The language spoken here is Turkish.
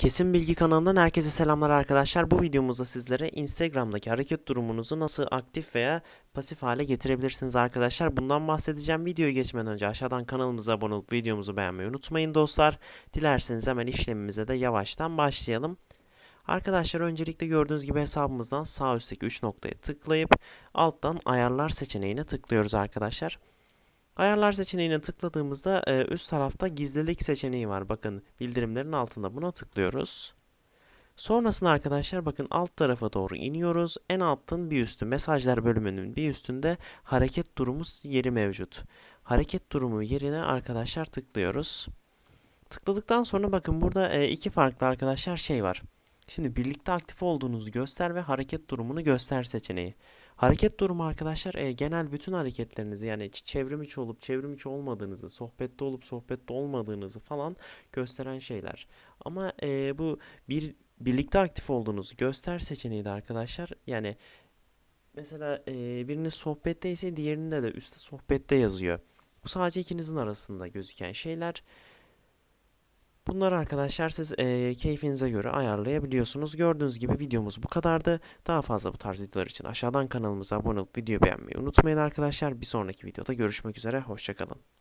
Kesin Bilgi kanalından herkese selamlar arkadaşlar. Bu videomuzda sizlere Instagram'daki hareket durumunuzu nasıl aktif veya pasif hale getirebilirsiniz arkadaşlar. Bundan bahsedeceğim. Videoya geçmeden önce aşağıdan kanalımıza abone olup videomuzu beğenmeyi unutmayın dostlar. Dilerseniz hemen işlemimize de yavaştan başlayalım. Arkadaşlar öncelikle gördüğünüz gibi hesabımızdan sağ üstteki 3 noktaya tıklayıp alttan ayarlar seçeneğine tıklıyoruz arkadaşlar. Ayarlar seçeneğine tıkladığımızda e, üst tarafta gizlilik seçeneği var. Bakın bildirimlerin altında buna tıklıyoruz. Sonrasında arkadaşlar bakın alt tarafa doğru iniyoruz. En altın bir üstü mesajlar bölümünün bir üstünde hareket durumu yeri mevcut. Hareket durumu yerine arkadaşlar tıklıyoruz. Tıkladıktan sonra bakın burada e, iki farklı arkadaşlar şey var. Şimdi birlikte aktif olduğunuzu göster ve hareket durumunu göster seçeneği. Hareket durumu arkadaşlar e, genel bütün hareketlerinizi yani çevrim içi olup çevrim içi olmadığınızı, sohbette olup sohbette olmadığınızı falan gösteren şeyler. Ama e, bu bir birlikte aktif olduğunuzu göster seçeneği de arkadaşlar yani mesela e, biriniz sohbetteyse diğerinde de üstte sohbette yazıyor. Bu sadece ikinizin arasında gözüken şeyler. Bunları arkadaşlar siz eee, keyfinize göre ayarlayabiliyorsunuz. Gördüğünüz gibi videomuz bu kadardı. Daha fazla bu tarz videolar için aşağıdan kanalımıza abone olup videoyu beğenmeyi unutmayın arkadaşlar. Bir sonraki videoda görüşmek üzere. Hoşçakalın.